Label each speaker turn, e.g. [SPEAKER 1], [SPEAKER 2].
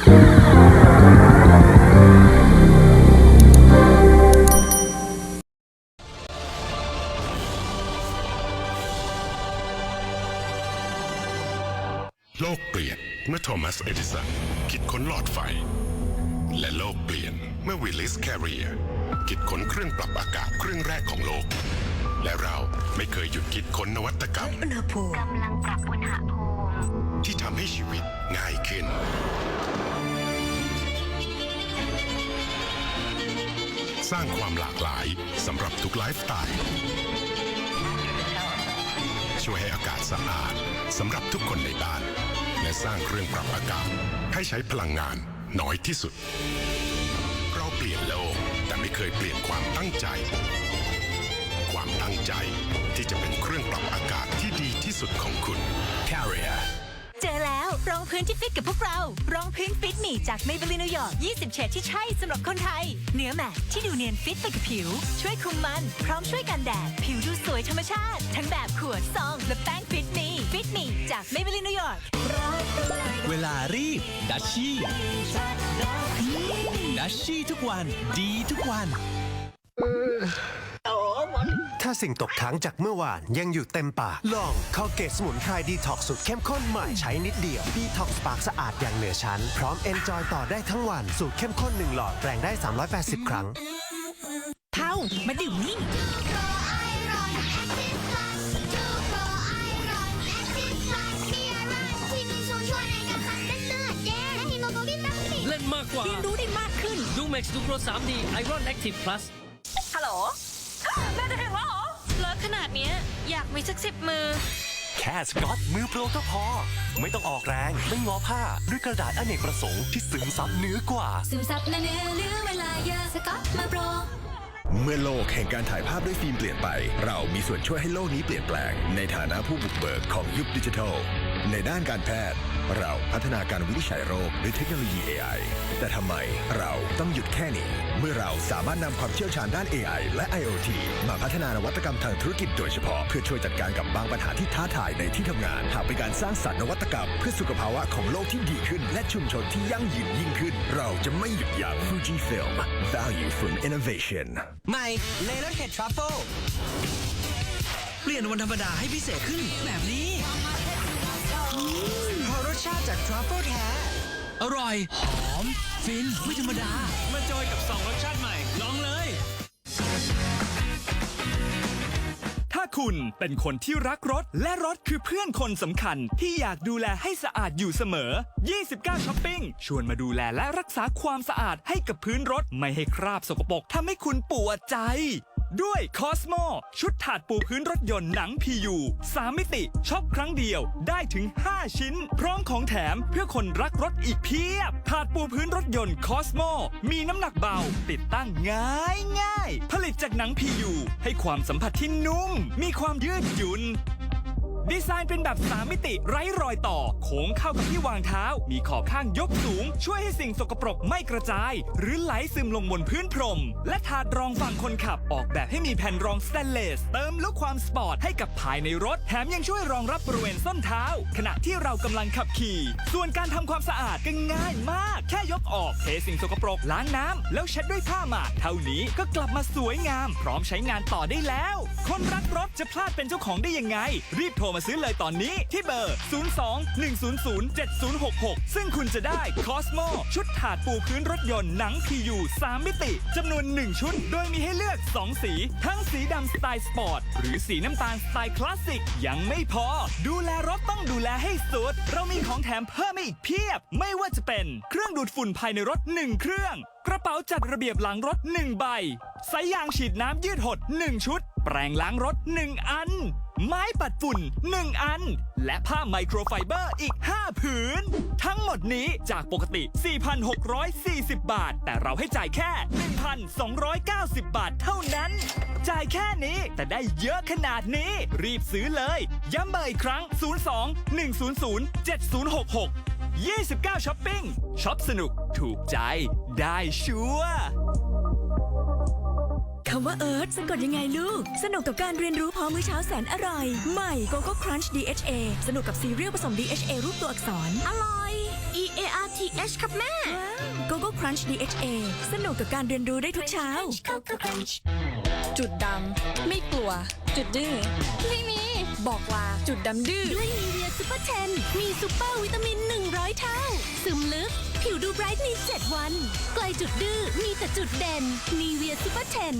[SPEAKER 1] โลกเปลี่ยนเมื่อโทมัส เอดิสัน คิดค้นหลอดไฟ และโลกเปลี่ยนเมื่อวิลลิส แคริเอร์คิดค้นเครื่องปรับอากาศเครื่องแรกของโลก และเราไม่เคยหยุดคิดค้นนวัตกรรม
[SPEAKER 2] อุณหภูมิ
[SPEAKER 3] กำลังปรับอุณหภูมิ
[SPEAKER 1] ที่ทำให้ชีวิตง่ายขึ้น สร้างความหลากหลายสำหรับทุกไลฟ์สไตล์ช่วยให้อากาศสะอาดสำหรับทุกคนในบ้าน และสร้างเครื่องปรับอากาศ ให้ใช้พลังงานน้อยที่สุด เราเปลี่ยนโลกแต่ไม่เคยเปลี่ยนความตั้งใจ ความตั้งใจที่จะเป็นเครื่องปรับอากาศที่ดีที่สุดของคุณ
[SPEAKER 2] รองพื้นที่ฟิตกับพวกเรา รองพื้นฟิตมี่จาก Maybelline New York 20 เฉดที่ใช่สำหรับคนไทย เนื้อแมตที่ดูเนียนฟิตไปกับผิว ช่วยคุมมัน พร้อมช่วยกันแดด ผิวดูสวยธรรมชาติ ทั้งแบบขวดซอง และแป้งฟิตมี่ฟิตมี่จาก Maybelline New York
[SPEAKER 4] เวลารีบดัชชี่ดัชชี่ทุกวัน ดีทุกวัน
[SPEAKER 5] ถ้าสิ่งตกค้างจากเมื่อวานยังอยู่เต็มปาก ลองคอเกตสมุนไพรดีท็อกสูตรเข้มข้นใหม่ใช้นิดเดียวดีท็อกปากสะอาดอย่างเหนือชั้น พร้อมเอนจอยต่อได้ทั้งวัน สูตรเข้มข้น1หลอดแปลงได้ 380 ครั้ง
[SPEAKER 2] เท่ามาดื่มนี่
[SPEAKER 6] เล่นมากกว่า
[SPEAKER 2] เรียนรู้ได้มากขึ้น
[SPEAKER 6] ดูเม็กซ์ดูโปร 3D Iron Active Plus
[SPEAKER 2] มีสักสิบมือ
[SPEAKER 7] แค่สกอตมือโปรก็พอ ไม่ต้องออกแรงไม่งอผ้าด้วยกระดาษอเนกประสงค์ที่ซึมซับเนื้อกว่า
[SPEAKER 8] ซึมซับเนื้อเนื้อเวลาเยอะสกอตมาโปร
[SPEAKER 9] เมื่อโลกแห่งการถ่ายภาพด้วยฟิล์มเปลี่ยนไป เรามีส่วนช่วยให้โลกนี้เปลี่ยนแปลง ในฐานะผู้บุกเบิกของยุคดิจิทัล ในด้านการแพทย์ เราพัฒนาการวินิจฉัยโรคด้วยเทคโนโลยี AI แต่ทำไมเราต้องหยุดแค่นี้ เมื่อเราสามารถนำความเชี่ยวชาญด้าน AI และ IoT มาพัฒนานวัตกรรมทางธุรกิจโดยเฉพาะ เพื่อช่วยจัดการกับบางปัญหาที่ท้าทายในที่ทำงาน หากเป็นการสร้างสรรค์นวัตกรรม เพื่อสุขภาวะของโลกที่ดีขึ้น และชุมชนที่ยั่งยืนยิ่งขึ้น เราจะไม่หยุดยั้ง Fujifilm Value from Innovation
[SPEAKER 4] ใหม่เลเลเห็ดทรัฟเฟิล
[SPEAKER 6] เปลี่ยนวันธรรมดาให้พิเศษขึ้นแบบนี้
[SPEAKER 4] เพราะรสชาติจากทรัฟเฟิลแท้
[SPEAKER 6] อร่อย หอม ฟิน ไม่ธรรมดา มาจอยกับ 2 รสชาติใหม่ ลองเลย
[SPEAKER 10] ถ้าคุณเป็นคนที่รักรถ และรถคือเพื่อนคนสำคัญ ที่อยากดูแลให้สะอาดอยู่เสมอ 29ช้อปปิ้งชวนมาดูแลและรักษาความสะอาดให้กับพื้นรถ ไม่ให้คราบสกปรกทำให้คุณปวดใจ ด้วยคอสโมชุดถาดปูพื้นรถยนต์หนัง PU 3มิติช็อปครั้งเดียวได้ถึง 5 ชิ้น พร้อมของแถมเพื่อคนรักรถอีกเพียบ ถาดปูพื้นรถยนต์คอสโมมีน้ำหนักเบา ติดตั้งง่ายง่าย ผลิตจากหนัง PU ให้ความสัมผัสที่นุ่ม มีความยืดหยุ่น ดีไซน์เป็นแบบ3มิติไร้รอยต่อ โค้งเข้ากับที่วางเท้า มีขอบข้างยกสูง ช่วยให้สิ่งสกปรกไม่กระจาย หรือไหลซึมลงบนพื้นพรม และถาดรองฝั่งคนขับออกแบบให้มีแผ่นรองสแตนเลส เติมลุคความสปอร์ตให้กับภายในรถ แถมยังช่วยรองรับบริเวณส้นเท้า ขณะที่เรากำลังขับขี่ ส่วนการทำความสะอาดก็ง่ายมาก ออกเทสิ่งสกปรกล้างน้ำแล้วเช็ดด้วยผ้าหมาดเท่านี้ก็กลับมาสวยงาม พร้อมใช้งานต่อได้แล้ว คนรักรถจะพลาดเป็นเจ้าของได้ยังไง รีบโทรมาซื้อเลยตอนนี้ที่เบอร์ 02 100 7066 ซึ่งคุณจะได้ Cosmo ชุดถาดปูพื้นรถยนต์หนัง PU 3 มิติจำนวน 1 ชุด โดยมีให้เลือก 2 สี ทั้งสีดำสไตล์สปอร์ต หรือสีน้ำตาลสไตล์คลาสสิก ยังไม่พอ ดูแลรถต้องดูแลให้สุด เรามีของแถมเพิ่มอีกเพียบ ไม่ว่าจะเป็นเครื่องดูดฝุ่นภายในรถ 1 เครื่อง กระเป๋าจัดระเบียบหลังรถ 1 ใบ สายยางฉีดน้ำยืดหด 1 ชุด แปรงล้างรถ 1 อัน ไม้ปัดฝุ่น 1 อัน และผ้าไมโครไฟเบอร์อีก 5 ผืน ทั้งหมดนี้จากปกติ 4,640 บาท แต่เราให้จ่ายแค่ 1,290 บาทเท่านั้นจ่ายแค่นี้แต่ได้เยอะขนาดนี้ รีบซื้อเลย ย้ำเบอร์อีกครั้ง 02 100 7066 29ช้อปปิ้งช็อปสนุกถูกใจได้ชัวร์
[SPEAKER 2] คำว่าเอิร์ธสะกดยังไงลูก สนุกกับการเรียนรู้พร้อมมื้อเช้าแสนอร่อย ใหม่โกโก้ครันช์ DHA สนุกกับซีเรียลผสม DHA รูปตัวอักษร อร่อย E
[SPEAKER 11] ARTH ครับแม่ Gogo Crunch DHA สนุกกับการเรียนรู้ได้ทุกเช้า จุดดำไม่กลัว จุดดื้อ ไม่มี บอกลาจุดดำดื้อ ด้วยนีเวียซูเปอร์เทน มีซูเปอร์วิตามิน 100 เท่า ซึมลึก ผิวดูไบรท์ใน 7 วัน ไกลจุดดื้อ มีแต่จุดเด่นนีเวียซูเปอร์เทน